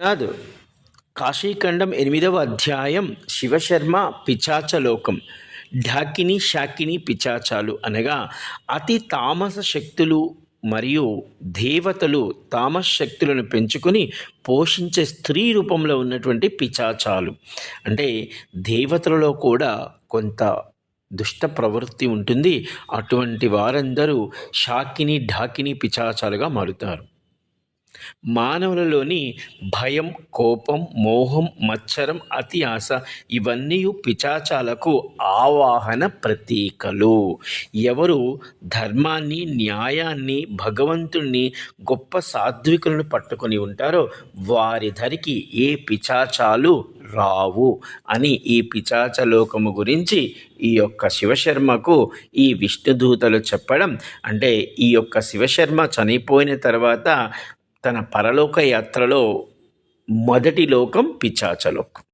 కాదు. కాశీఖండం ఎనిమిదవ అధ్యాయం శివశర్మ పిచాచలోకం. ఢాకిని షాకిని పిచాచాలు అనగా అతి తామస శక్తులు మరియు దేవతలు తామస శక్తులను పెంచుకొని పోషించే స్త్రీ రూపంలో ఉన్నటువంటి పిచాచాలు. అంటే దేవతలలో కూడా కొంత దుష్ట ప్రవృత్తి ఉంటుంది. అటువంటి వారందరూ షాకిని ఢాకిని పిచాచాలుగా మారుతారు. మానవులలోని భయం కోపం మోహం మచ్చరం అతి ఆశ ఇవన్నీ పిచాచాలకు ఆవాహన ప్రతీకలు. ఎవరు ధర్మాన్ని న్యాయాన్ని భగవంతుణ్ణి గొప్ప సాత్వికులను పట్టుకొని ఉంటారో వారి ధరికి ఏ పిచాచాలు రావు అని ఈ పిచాచ లోకము గురించి ఈ యొక్క శివశర్మకు ఈ విష్ణుదూతలు చెప్పడం. అంటే ఈ యొక్క శివశర్మ చనిపోయిన తర్వాత తన పరలోక యాత్రలో మొదటి లోకం పిచాచలోకం